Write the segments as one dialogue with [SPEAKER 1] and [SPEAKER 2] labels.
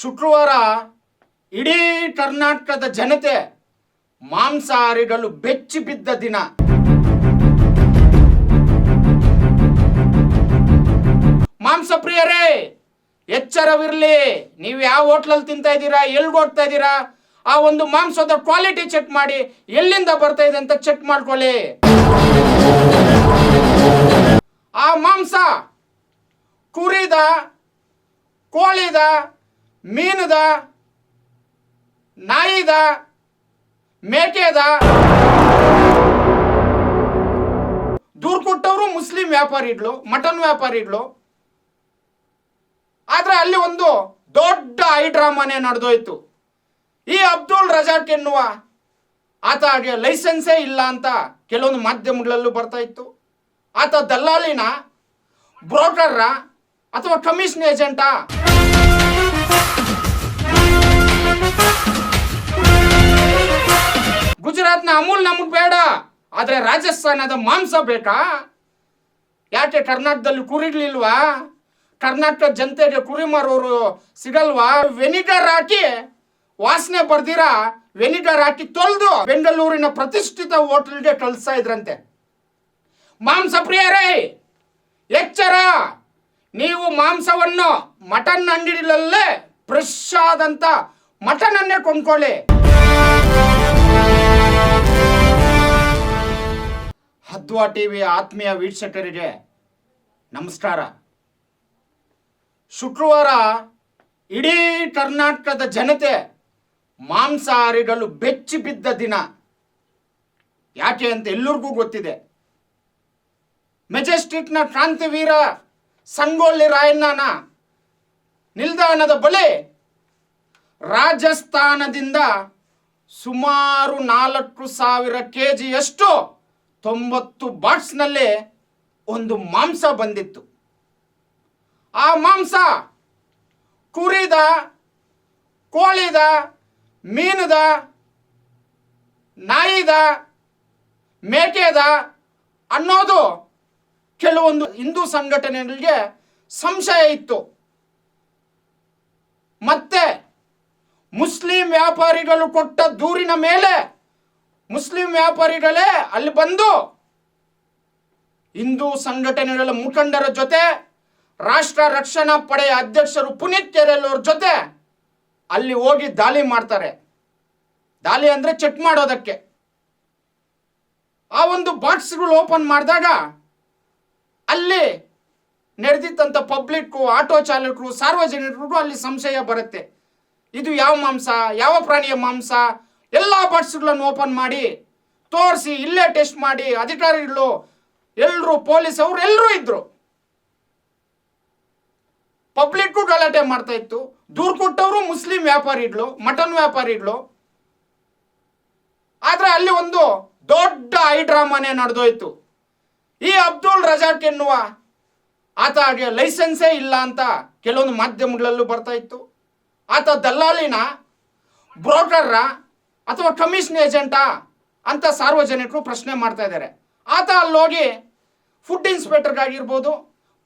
[SPEAKER 1] ಶುಕ್ರವಾರ ಇಡೀ ಕರ್ನಾಟಕದ ಜನತೆ ಮಾಂಸಾಹಾರಿಗಳು ಬೆಚ್ಚಿ ಬಿದ್ದ ದಿನ. ಮಾಂಸ ಪ್ರಿಯರೇ, ಎಚ್ಚರವಿರಲಿ. ನೀವು ಯಾವ ಹೋಟ್ಲಲ್ಲಿ ತಿಂತಾ ಇದ್ದೀರಾ, ಎಲ್ಲಿಗೆ ಹೋಗ್ತಾ ಇದ್ದೀರಾ, ಆ ಒಂದು ಮಾಂಸದ ಕ್ವಾಲಿಟಿ ಚೆಕ್ ಮಾಡಿ ಎಲ್ಲಿಂದ ಬರ್ತಾ ಇದೆ ಅಂತ ಚೆಕ್ ಮಾಡ್ಕೊಳ್ಳಿ. ಆ ಮಾಂಸ ಕುರಿದ, ಕೋಳಿದ ಮೀನದ ನಾಯಿದ ಮೇಕೆದ ದೂರು ಕೊಟ್ಟವರು ಮುಸ್ಲಿಂ ವ್ಯಾಪಾರಿಗಳು, ಮಟನ್ ವ್ಯಾಪಾರಿಗಳು. ಆದ್ರೆ ಅಲ್ಲಿ ಒಂದು ದೊಡ್ಡ ಐಡ್ರಾಮಾನೇ ನಡೆದೋಯ್ತು. ಈ ಅಬ್ದುಲ್ ರಜಾಕ್ ಎನ್ನುವ ಆತಗೆ ಲೈಸೆನ್ಸೇ ಇಲ್ಲ ಅಂತ ಕೆಲವೊಂದು ಮಾಧ್ಯಮಗಳಲ್ಲೂ ಬರ್ತಾ ಇತ್ತು. ಆತ ದಲ್ಲಾಳಿನ ಬ್ರೋಕರ್ರ ಅಥವಾ ಕಮಿಷನ್ ಏಜೆಂಟಾ? ಗುಜರಾತ್ನ ಅಮೂಲ್ ನಮಗ್ ಬೇಡ, ಆದ್ರೆ ರಾಜಸ್ಥಾನದ ಮಾಂಸ ಬೇಕಾ? ಯಾಕೆ ಕರ್ನಾಟಕದಲ್ಲಿ ಕುರಿಗಳಿಲ್ವಾ? ಕರ್ನಾಟಕ ಜನತೆಗೆ ಕುರಿ ಮಾರೋರು ಸಿಗಲ್ವಾ? ವೆನಿಗರ್ ಹಾಕಿ ವಾಸನೆ ಬರ್ದಿರಾ? ವೆನಿಗರ್ ಹಾಕಿ ತೊಳೆದು ಬೆಂಗಳೂರಿನ ಪ್ರತಿಷ್ಠಿತ ಹೋಟೆಲ್ಗೆ ಕಳಿಸ್ತಾ ಇದ್ರಂತೆ. ಮಾಂಸ ಪ್ರಿಯರೇ, ಎಚ್ಚರ! ನೀವು ಮಾಂಸವನ್ನು ಮಟನ್ ಅಂಗಡಿಗಳಲ್ಲೇ ಫ್ರೆಶ್ ಆದಂತ ಮಟನ್ ಅನ್ನೇ ಕೊಂಡ್ಕೊಳ್ಳಿ. ಹದ್ವಾ ಟಿವಿ ಆತ್ಮೀಯ ವೀಕ್ಷಕರಿಗೆ ನಮಸ್ಕಾರ. ಶುಕ್ರವಾರ ಇಡೀ ಕರ್ನಾಟಕದ ಜನತೆ ಮಾಂಸಾಹಾರಿಗಳು ಬೆಚ್ಚಿ ಬಿದ್ದ ದಿನ. ಯಾಕೆ ಅಂತ ಎಲ್ಲರಿಗೂ ಗೊತ್ತಿದೆ. ಮೆಜೆಸ್ಟಿಕ್ನ ಕ್ರಾಂತಿವೀರ ಸಂಗೊಳ್ಳಿ ರಾಯಣ್ಣನ ನಿಲ್ದಾಣದ ಬಳಿ ರಾಜಸ್ಥಾನದಿಂದ ಸುಮಾರು ನಾಲ್ಕು ಸಾವಿರ ಕೆ ಜಿಯಷ್ಟು ತೊಂಬತ್ತು ಬಾಟ್ಸ್ನಲ್ಲಿ ಒಂದು ಮಾಂಸ ಬಂದಿತ್ತು. ಆ ಮಾಂಸ ಕುರಿದ, ಕೋಳಿದ, ಮೀನದ, ನಾಯಿದ, ಮೇಕೆದ ಅನ್ನೋದು ಕೆಲವೊಂದು ಹಿಂದೂ ಸಂಘಟನೆಗಳಿಗೆ ಸಂಶಯ ಇತ್ತು. ಮತ್ತೆ ಮುಸ್ಲಿಂ ವ್ಯಾಪಾರಿಗಳು ಕೊಟ್ಟ ದೂರಿನ ಮೇಲೆ ಮುಸ್ಲಿಂ ವ್ಯಾಪಾರಿಗಳೇ ಅಲ್ಲಿ ಬಂದು ಹಿಂದೂ ಸಂಘಟನೆಗಳ ಮುಖಂಡರ ಜೊತೆ, ರಾಷ್ಟ್ರ ರಕ್ಷಣಾ ಪಡೆಯ ಅಧ್ಯಕ್ಷರು ಪುನೀತ್ ಕೆರೆಲ್ಲವ್ರ ಜೊತೆ ಅಲ್ಲಿ ಹೋಗಿ ದಾಳಿ ಮಾಡ್ತಾರೆ. ದಾಳಿ ಅಂದ್ರೆ ಚೆಕ್ ಮಾಡೋದಕ್ಕೆ. ಆ ಒಂದು ಬಾಕ್ಸ್ಗಳು ಓಪನ್ ಮಾಡಿದಾಗ ಅಲ್ಲಿ ನಡೆದಿದ್ದಂಥ ಪಬ್ಲಿಕ್ಕು ಆಟೋ ಚಾಲಕರು ಸಾರ್ವಜನಿಕರು ಅಲ್ಲಿ ಸಂಶಯ ಬರುತ್ತೆ. ಇದು ಯಾವ ಮಾಂಸ, ಯಾವ ಪ್ರಾಣಿಯ ಮಾಂಸ? ಎಲ್ಲ ಬಾಕ್ಸ್ಗಳನ್ನು ಓಪನ್ ಮಾಡಿ, ತೋರಿಸಿ, ಇಲ್ಲೇ ಟೆಸ್ಟ್ ಮಾಡಿ, ಅಧಿಕಾರಿಗಳು ಎಲ್ಲರೂ ಪೊಲೀಸ್ ಅವರು ಎಲ್ಲರೂ ಇದ್ರು. ಪಬ್ಲಿಕ್ಕು ಗಲಾಟೆ ಮಾಡ್ತಾ ಇತ್ತು. ದೂರು ಕೊಟ್ಟವರು ಮುಸ್ಲಿಂ ವ್ಯಾಪಾರಿಗಳು, ಮಟನ್ ವ್ಯಾಪಾರಿಗಳು. ಆದ್ರೆ ಅಲ್ಲಿ ಒಂದು ದೊಡ್ಡ ಐ ಡ್ರಾಮಾನೇ ನಡೆದೋಯ್ತು. ಈ ಅಬ್ದುಲ್ ರಜಾಕ್ ಎನ್ನುವ ಆತ ಲೈಸೆನ್ಸೇ ಇಲ್ಲ ಅಂತ ಕೆಲವೊಂದು ಮಾಧ್ಯಮಗಳಲ್ಲೂ ಬರ್ತಾ ಇತ್ತು. ಆತ ದಲ್ಲಾಳಿನ ಬ್ರೋಕರ್ರ ಅಥವಾ ಕಮಿಷನ್ ಏಜೆಂಟಾ ಅಂತ ಸಾರ್ವಜನಿಕರು ಪ್ರಶ್ನೆ ಮಾಡ್ತಾ ಇದ್ದಾರೆ. ಆತ ಅಲ್ಲೋಗಿ ಫುಡ್ ಇನ್ಸ್ಪೆಕ್ಟರ್ಗಾಗಿರ್ಬೋದು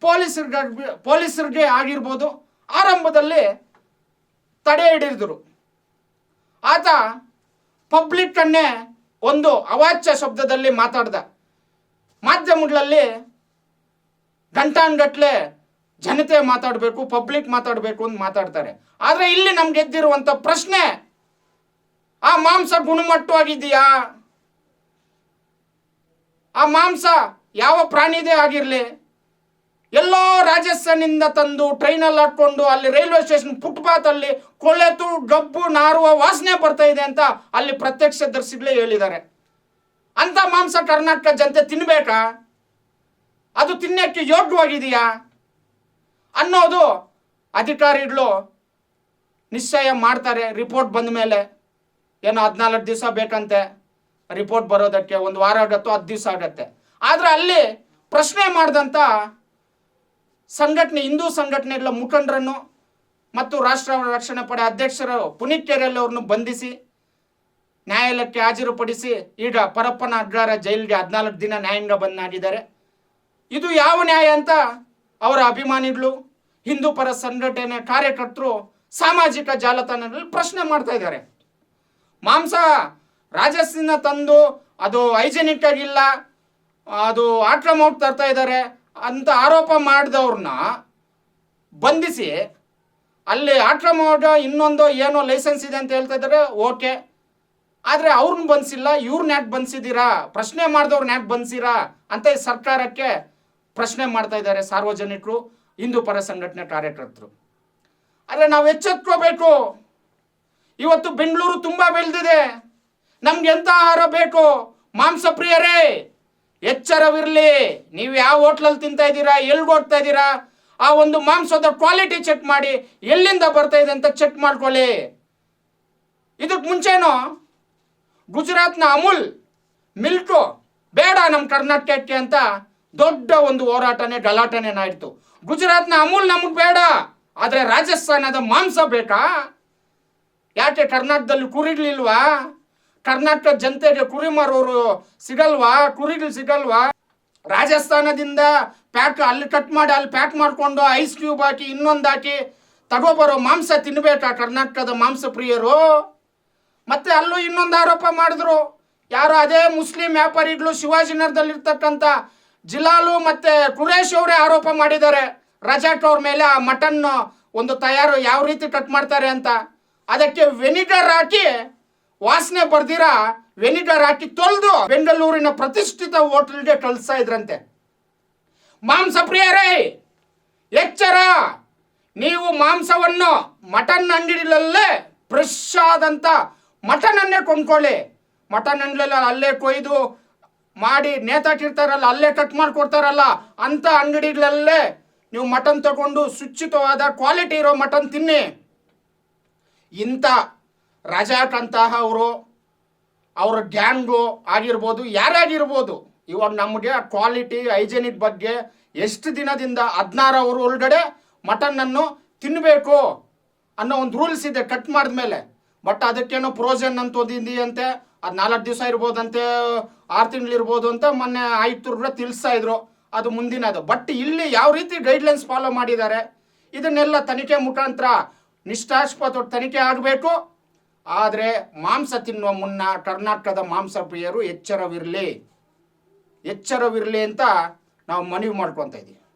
[SPEAKER 1] ಪೊಲೀಸರ್ಗಾಗಿ ಪೊಲೀಸರಿಗೆ ಆಗಿರ್ಬೋದು, ಆರಂಭದಲ್ಲಿ ತಡೆ ಹಿಡಿದ್ರು ಆತ ಪಬ್ಲಿಕ್ ಅನ್ನೇ ಒಂದು ಅವಾಚ್ಯ ಶಬ್ದದಲ್ಲಿ ಮಾತಾಡ್ದ. ಮಾಧ್ಯಮಗಳಲ್ಲಿ ಗಂಟಾನ್ಗಟ್ಲೆ ಜನತೆ ಮಾತಾಡಬೇಕು ಪಬ್ಲಿಕ್ ಮಾತಾಡಬೇಕು ಅಂತ ಮಾತಾಡ್ತಾರೆ. ಆದರೆ ಇಲ್ಲಿ ನಮ್ಗೆ ಗೆದ್ದಿರುವಂಥ ಪ್ರಶ್ನೆ, ಆ ಮಾಂಸ ಗುಣಮಟ್ಟವಾಗಿದೆಯಾ ಆ ಮಾಂಸ ಯಾವ ಪ್ರಾಣಿದೇ ಆಗಿರಲಿ? ಎಲ್ಲೋ ರಾಜಸ್ಥಾನಿಂದ ತಂದು ಟ್ರೈನಲ್ಲಿ ಹಾಕ್ಕೊಂಡು ಅಲ್ಲಿ ರೈಲ್ವೆ ಸ್ಟೇಷನ್ ಫುಟ್ಪಾತ್ ಅಲ್ಲಿ ಕೊಳೆತು, ಗಬ್ಬು, ನಾರುವ ವಾಸನೆ ಬರ್ತಾ ಇದೆ ಅಂತ ಅಲ್ಲಿ ಪ್ರತ್ಯಕ್ಷದರ್ಶಿಗಳೇ ಹೇಳಿದ್ದಾರೆ. ಅಂತ ಮಾಂಸ ಕರ್ನಾಟಕ ಜನತೆ ತಿನ್ಬೇಕಾ? ಅದು ತಿನ್ನಕ್ಕೆ ಯೋಗ್ಯವಾಗಿದೆಯಾ? ಅನ್ನೋದು ಅಧಿಕಾರಿಗಳು ನಿಶ್ಚಯ ಮಾಡ್ತಾರೆ. ರಿಪೋರ್ಟ್ ಬಂದ ಮೇಲೆ ಏನೋ ಹದಿನಾಲ್ಕು ದಿವಸ ಬೇಕಂತೆ. ರಿಪೋರ್ಟ್ ಬರೋದಕ್ಕೆ ಒಂದು ವಾರ ಆಗತ್ತೋ, ಹತ್ತು ದಿವಸ ಆಗತ್ತೆ. ಆದರೆ ಅಲ್ಲಿ ಪ್ರಶ್ನೆ ಮಾಡಿದಂಥ ಸಂಘಟನೆ, ಹಿಂದೂ ಸಂಘಟನೆಗಳ ಮುಖಂಡರನ್ನು ಮತ್ತು ರಾಷ್ಟ್ರ ರಕ್ಷಣಾ ಪಡೆ ಅಧ್ಯಕ್ಷರು ಪುನೀತ್ ಕೆರೆಯಲ್ಲಿ ಅವ್ರನ್ನು ಬಂಧಿಸಿ ನ್ಯಾಯಾಲಯಕ್ಕೆ ಹಾಜರುಪಡಿಸಿ ಈಗ ಪರಪ್ಪನ ಅಗ್ರಹಾರ ಜೈಲಿಗೆ ಹದಿನಾಲ್ಕು ದಿನ ನ್ಯಾಯಾಂಗ ಬಂದಾಗಿದ್ದಾರೆ. ಇದು ಯಾವ ನ್ಯಾಯ ಅಂತ ಅವರ ಅಭಿಮಾನಿಗಳು, ಹಿಂದೂ ಪರ ಸಂಘಟನೆ ಕಾರ್ಯಕರ್ತರು, ಸಾಮಾಜಿಕ ಜಾಲತಾಣದಲ್ಲಿ ಪ್ರಶ್ನೆ ಮಾಡ್ತಾ ಇದ್ದಾರೆ. ಮಾಂಸ ರಾಜಸ್ಸಿನ ತಂದು ಅದು ಹೈಜೆನಿಕ್ ಆಗಿಲ್ಲ ಅದು ಆಕ್ರಮೌಟ್ ತರ್ತಾ ಇದ್ದಾರೆ ಅಂತ ಆರೋಪ ಮಾಡಿದವ್ರನ್ನ ಬಂಧಿಸಿ ಅಲ್ಲಿ ಆಕ್ರಮೌಟ್ ಇನ್ನೊಂದು ಏನೋ ಲೈಸೆನ್ಸ್ ಇದೆ ಅಂತ ಹೇಳ್ತಾ ಇದ್ದಾರೆ, ಓಕೆ. ಆದರೆ ಅವ್ರನ್ನ ಬನ್ಸಿಲ್ಲ ಇವ್ರನ್ನ ಯಾಕೆ ಬನ್ಸಿದ್ದೀರಾ ಪ್ರಶ್ನೆ ಮಾಡಿದವ್ರನ್ನ ಯಾಕೆ ಬಂಧಿಸಿರಾ ಅಂತ ಸರ್ಕಾರಕ್ಕೆ ಪ್ರಶ್ನೆ ಮಾಡ್ತಾ ಇದ್ದಾರೆ ಸಾರ್ವಜನಿಕರು, ಹಿಂದೂ ಪರ ಸಂಘಟನೆ ಕಾರ್ಯಕರ್ತರು. ಆದರೆ ನಾವು ಎಚ್ಚೆತ್ಕೋಬೇಕು. ಇವತ್ತು ಬೆಂಗಳೂರು ತುಂಬ ಬೆಳೆದಿದೆ. ನಮ್ಗೆ ಎಂಥ ಆಹಾರ ಬೇಕು? ಮಾಂಸ ಪ್ರಿಯರೇ, ಎಚ್ಚರವಿರಲಿ. ನೀವು ಯಾವ ಹೋಟ್ಲಲ್ಲಿ ತಿಂತಾ ಇದ್ದೀರಾ, ಎಲ್ಗೆ ಹೋಗ್ತಾ ಇದ್ದೀರಾ? ಆ ಒಂದು ಮಾಂಸದ ಕ್ವಾಲಿಟಿ ಚೆಕ್ ಮಾಡಿ ಎಲ್ಲಿಂದ ಬರ್ತಾ ಇದೆ ಅಂತ ಚೆಕ್ ಮಾಡ್ಕೊಳ್ಳಿ. ಇದಕ್ಕೆ ಮುಂಚೆನೋ ಗುಜರಾತ್ನ ಅಮೂಲ್ ಮಿಲ್ಕು ಬೇಡ ನಮ್ಮ ಕರ್ನಾಟಕಕ್ಕೆ ಅಂತ ದೊಡ್ಡ ಒಂದು ಹೋರಾಟನೆ, ಗಲಾಟನೆ ಆಯಿತು ಗುಜರಾತ್ನ ಅಮೂಲ್ ನಮಗೆ ಬೇಡ, ಆದರೆ ರಾಜಸ್ಥಾನದ ಮಾಂಸ ಬೇಕಾ? ಯಾಕೆ ಕರ್ನಾಟಕದಲ್ಲಿ ಕುರಿಗಳಿಲ್ವಾ? ಕರ್ನಾಟಕ ಜನತೆಗೆ ಕುರಿ ಮಾರೋರು ಸಿಗಲ್ವಾ? ಕುರಿಗಳು ಸಿಗಲ್ವಾ? ರಾಜಸ್ಥಾನದಿಂದ ಪ್ಯಾಕ್ ಅಲ್ಲಿ ಕಟ್ ಮಾಡಿ, ಅಲ್ಲಿ ಪ್ಯಾಕ್ ಮಾಡಿಕೊಂಡು ಐಸ್ ಕ್ಯೂಬ್ ಹಾಕಿ ಇನ್ನೊಂದು ಹಾಕಿ ತಗೋಬರೋ ಮಾಂಸ ತಿನ್ನಬೇಕಾ ಕರ್ನಾಟಕದ ಮಾಂಸ ಪ್ರಿಯರು ಮತ್ತೆ ಅಲ್ಲೂ ಇನ್ನೊಂದು ಆರೋಪ ಮಾಡಿದ್ರು. ಯಾರು ಅದೇ ಮುಸ್ಲಿಂ ವ್ಯಾಪಾರಿಗಳು ಶಿವಾಜಿನಗರದಲ್ಲಿರ್ತಕ್ಕಂಥ ಜಿಲಾಲು ಮತ್ತೆ ಕುರೇಶ್ ಅವರೇ ಆರೋಪ ಮಾಡಿದ್ದಾರೆ. ರಜಾಟ್ ಅವ್ರ ಮೇಲೆ ಆ ಮಟನ್ ಒಂದು ತಯಾರು ಯಾವ ರೀತಿ ಕಟ್ ಮಾಡ್ತಾರೆ ಅಂತ. ಅದಕ್ಕೆ ವೆನಿಗರ್ ಹಾಕಿ ವಾಸನೆ ಬರ್ದಿರ ವೆನಿಗರ್ ಹಾಕಿ ತೊಳೆದು ಬೆಂಗಳೂರಿನ ಪ್ರತಿಷ್ಠಿತ ಹೋಟೆಲ್ಗೆ ಕಳಿಸ್ತಾ ಇದ್ರಂತೆ. ಮಾಂಸ ಪ್ರಿಯರೇ, ಎಚ್ಚರ. ನೀವು ಮಾಂಸವನ್ನು ಮಟನ್ ಅಂಗಡಿಗಳಲ್ಲೇ ಫ್ರೆಶ್ ಆದಂಥ ಮಟನನ್ನೇ ಕೊಂಡ್ಕೊಳ್ಳಿ. ಮಟನ್ ಅಂಗಡಿಯಲ್ಲಿ ಅಲ್ಲೇ ಕೊಯ್ದು ಮಾಡಿ ನೇತಾಕಿರ್ತಾರಲ್ಲ, ಅಲ್ಲೇ ಕಟ್ ಮಾಡಿಕೊಡ್ತಾರಲ್ಲ ಅಂಥ ಅಂಗಡಿಗಳಲ್ಲೇ ನೀವು ಮಟನ್ ತಗೊಂಡು ಶುಚಿತ್ವವಾದ ಕ್ವಾಲಿಟಿ ಇರೋ ಮಟನ್ ತಿನ್ನಿ. ಇಂಥ ರಜಾಕ್ ಅಂತಹ ಅವರು, ಅವರ ಗ್ಯಾಂಗು ಆಗಿರ್ಬೋದು ಯಾರಾಗಿರ್ಬೋದು ಇವಾಗ ನಮಗೆ ಕ್ವಾಲಿಟಿ ಹೈಜೆನಿಕ್ ಬಗ್ಗೆ ಎಷ್ಟು ದಿನದಿಂದ ಹದಿನಾರು ಅವರು ಒಳಗಡೆ ಮಟನ್ನನ್ನು ತಿನ್ನಬೇಕು ಅನ್ನೋ ಒಂದು ರೂಲ್ಸ್ ಇದೆ ಕಟ್ ಮಾಡಿದ್ಮೇಲೆ. ಬಟ್ ಅದಕ್ಕೇನೋ ಪ್ರೋಜನ್ ಅಂತ ಓದಿದ್ದಿ ಅಂತೆ ಅದು ನಾಲ್ಕು ದಿವಸ ಇರ್ಬೋದಂತೆ, ಆರು ತಿಂಗಳು ಇರ್ಬೋದು ಅಂತ ಮೊನ್ನೆ ಆಯ್ತು ಕೂಡ ತಿಳಿಸ್ತಾ ಇದ್ರು. ಅದು ಮುಂದಿನದು ಬಟ್ ಇಲ್ಲಿ ಯಾವ ರೀತಿ ಗೈಡ್ಲೈನ್ಸ್ ಫಾಲೋ ಮಾಡಿದ್ದಾರೆ, ಇದನ್ನೆಲ್ಲ ತನಿಖೆ ಮುಖಾಂತರ ನಿಷ್ಠಾಸ್ಪದ ತನಿಖೆ ಆಗಬೇಕು. ಆದರೆ ಮಾಂಸ ತಿನ್ನುವ ಮುನ್ನ ಕರ್ನಾಟಕದ ಮಾಂಸ ಪ್ರಿಯರು ಎಚ್ಚರವಿರಲಿ. ಎಚ್ಚರವಿರಲಿ ಅಂತ ನಾವು ಮನವಿ ಮಾಡ್ಕೊತ ಇದ್ದೀವಿ